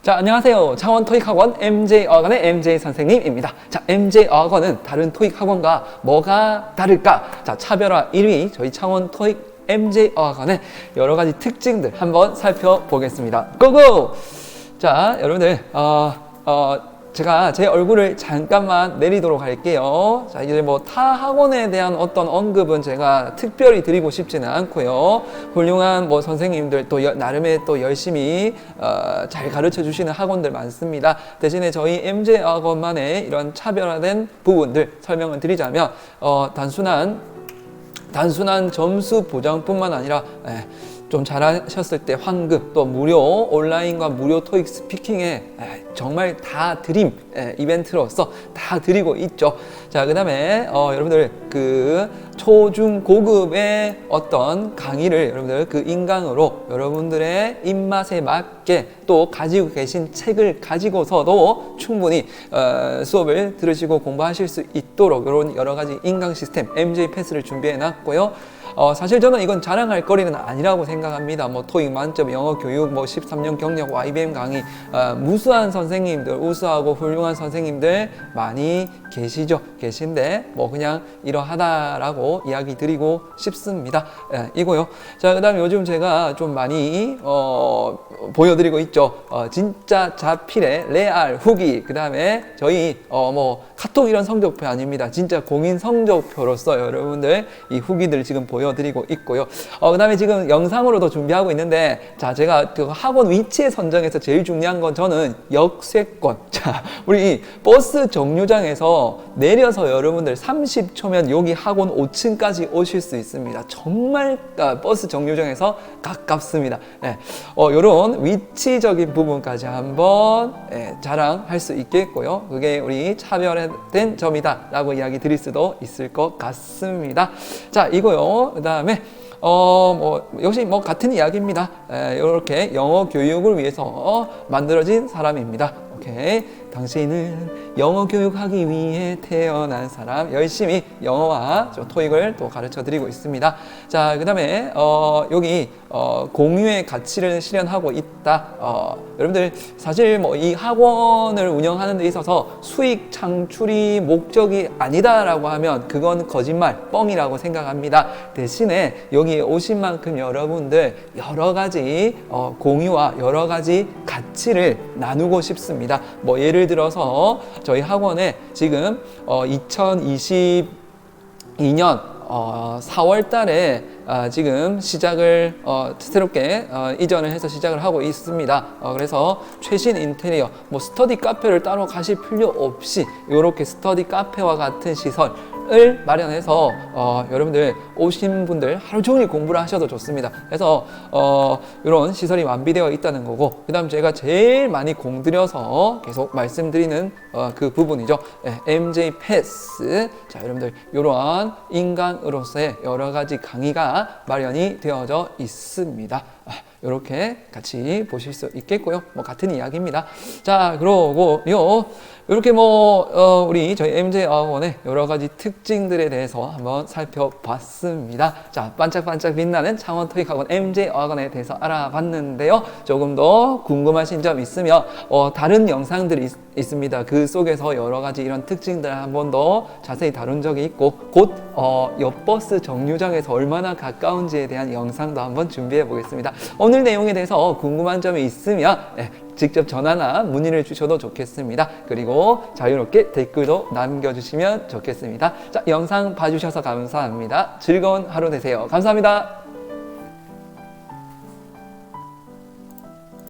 자, 안녕하세요. 창원 토익학원 MJ 어학원의 MJ 선생님입니다. 자, MJ 어학원은 다른 토익 학원과 뭐가 다를까? 자, 차별화 1위 저희 창원 토익 MJ 어학원의 여러 가지 특징들 한번 살펴보겠습니다. 고고! 자, 여러분들, 어, 어, 제가 제 얼굴을 잠깐만 내리도록 할게요. 자, 이제 뭐 타 학원에 대한 어떤 언급은 제가 특별히 드리고 싶지는 않고요. 훌륭한 뭐 선생님들 또 여- 나름의 또 열심히 어, 잘 가르쳐 주시는 학원들 많습니다. 대신에 저희 MJ 학원만의 이런 차별화된 부분들 설명을 드리자면 어, 단순한 단순한 점수 보장뿐만 아니라 예, 좀 잘하셨을 때 환급 또 무료 온라인과 무료 토익 스피킹에 예, 정말 다 드림 예, 이벤트로서 다 드리고 있죠. 자 그 다음에 어, 여러분들 그 초중 고급의 어떤 강의를 여러분들 그 인강으로 여러분들의 입맛에 맞게 또 가지고 계신 책을 가지고서도 충분히 어, 수업을 들으시고 공부하실 수 있도록 이런 여러 가지 인강 시스템 MJ 패스를 준비해 놨고요. 어, 사실 저는 이건 자랑할 거리는 아니라고 생각합니다. 뭐 토익 만점, 영어 교육, 뭐 13년 경력, YBM 강의, 어, 무수한 선생님들, 우수하고 훌륭한 선생님들 많이 계시죠. 계신데 뭐 그냥 이러하다라고 이야기 드리고 싶습니다. 예, 이거요. 자, 그다음에 요즘 제가 좀 많이 어, 보여드리고 있죠. 어, 진짜 자필의 레알 후기. 그 다음에 저희 어, 뭐 카톡 이런 성적표 아닙니다. 진짜 공인 성적표로서 여러분들 이 후기들 지금 보여드리고 있고요. 어, 그 다음에 지금 영상으로도 준비하고 있는데 자 제가 그 학원 위치에 선정해서 제일 중요한 건 저는 역세권. 자 우리 이 버스 정류장에서 내려서 여러분들 30초면 여기 학원 5층까지 오실 수 있습니다. 정말 아, 버스 정류장에서 가깝습니다. 네. 어, 이런 위치적인 부분까지 한번 예, 자랑할 수 있겠고요. 그게 우리 차별화된 점이다라고 이야기 드릴 수도 있을 것 같습니다. 자, 이거요. 그 다음에 어, 뭐, 역시 뭐 같은 이야기입니다. 이렇게 영어 교육을 위해서 어, 만들어진 사람입니다. 오케이. 당신은 영어 교육하기 위해 태어난 사람 열심히 영어와 저 토익을 또 가르쳐 드리고 있습니다. 자, 그 다음에 어, 여기 어, 공유의 가치를 실현하고 있다. 어, 여러분들 사실 뭐 이 학원을 운영하는 데 있어서 수익 창출이 목적이 아니다라고 하면 그건 거짓말, 뻥이라고 생각합니다. 대신에 여기에 오신 만큼 여러분들 여러 가지 어, 공유와 여러 가지 가치를 나누고 싶습니다. 뭐 예를 들어서 저희 학원에 지금 어, 2022년 어, 4월 달에 아, 지금 시작을 어, 새롭게 어, 이전을 해서 시작을 하고 있습니다. 어, 그래서 최신 인테리어, 뭐 스터디 카페를 따로 가실 필요 없이 이렇게 스터디 카페와 같은 시설 을 마련해서 어, 여러분들 오신 분들 하루 종일 공부를 하셔도 좋습니다. 그래서 어, 이런 시설이 완비되어 있다는 거고 그 다음 제가 제일 많이 공들여서 계속 말씀드리는 어, 그 부분이죠. 예, MJ 패스. 자, 여러분들 이러한 인간으로서의 여러 가지 강의가 마련이 되어져 있습니다. 이렇게 같이 보실 수 있겠고요. 뭐 같은 이야기입니다. 자, 그러고요. 이렇게 뭐 어, 우리 저희 MJ 어학원의 여러 가지 특 징들에 대해서 한번 살펴봤습니다. 자, 반짝반짝 빛나는 창원 토익학원 MJ 어학원에 대해서 알아봤는데요. 조금 더 궁금하신 점 있으면 어, 다른 영상들이 있, 있습니다. 그 속에서 여러 가지 이런 특징들 한번 더 자세히 다룬 적이 있고 곧 어, 옆버스 정류장에서 얼마나 가까운지에 대한 영상도 한번 준비해 보겠습니다. 오늘 내용에 대해서 궁금한 점이 있으면 예, 직접 전화나 문의를 주셔도 좋겠습니다. 그리고 자유롭게 댓글도 남겨주시면 좋겠습니다. 자, 영상 봐주셔서 감사합니다. 즐거운 하루 되세요. 감사합니다.